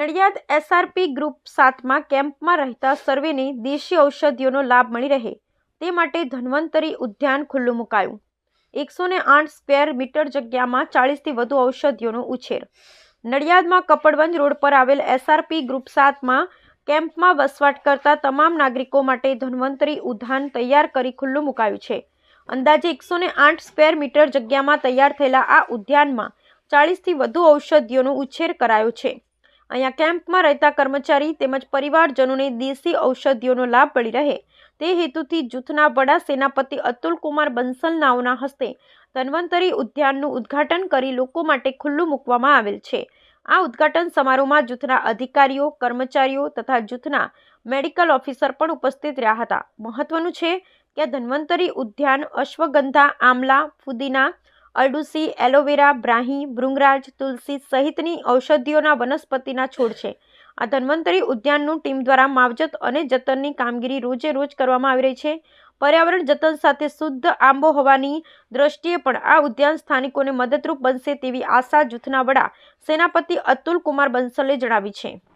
Nadiad SRP group સાતમાં કેમ્પમાં રહેતા સર્વેને દેશી ઔષધિઓનો લાભ મળી રહે તે માટે ધન્વંતરી ઉદ્યાન ખુલ્લું મુકાયું. એકસો ને આઠ સ્ક્વેર મીટર જગ્યામાં ચાળીસથી વધુ ઔષધિઓનો ઉછેર. નડિયાદમાં કપડવંજ રોડ પર આવેલ એસઆરપી ગ્રુપ સાતમાં કેમ્પમાં વસવાટ કરતા તમામ નાગરિકો માટે ધન્વંતરી ઉદ્યાન તૈયાર કરી ખુલ્લું મુકાયું છે. અંદાજે એકસો ને આઠ સ્ક્વેર મીટર જગ્યામાં તૈયાર થયેલા આ ઉદ્યાનમાં ચાળીસથી વધુ ઔષધિઓનો ઉછેર કરાયો છે. અહીંયા કેમ્પમાં રહેતા કર્મચારી તેમજ પરિવારજનોને દેશી ઔષધિઓનો લાભ મળી રહે. તે હેતુથી જૂથના વડા સેનાપતિ અતુલકુમાર બંસલ હસ્તે ધન્વંતરી ઉદ્યાનનું ઉદ્ઘાટન કરી લોકો માટે ખુલ્લું મૂકવામાં આવેલ છે. આ ઉદ્ઘાટન સમારોહમાં જૂથના અધિકારીઓ, કર્મચારીઓ તથા જૂથના મેડિકલ ઓફિસર પણ ઉપસ્થિત રહ્યા હતા. મહત્વનું છે કે ધન્વંતરી ઉદ્યાન અશ્વગંધા, આમલા, ફુદીના અરડુસી, એલોવેરા, બ્રાહી, ભૃંગરાજ, તુલસી સહિતની ઔષધિઓના વનસ્પતિના છોડ છે. આ ધન્વંતરી ઉદ્યાનનું ટીમ દ્વારા માવજત અને જતનની કામગીરી રોજે રોજ કરવામાં આવી રહી છે. પર્યાવરણ જતન સાથે શુદ્ધ આંબોહવાની દ્રષ્ટિએ પણ આ ઉદ્યાન સ્થાનિકોને મદદરૂપ બનશે તેવી આશા જૂથના વડા સેનાપતિ અતુલ કુમાર બંસલે જણાવી છે.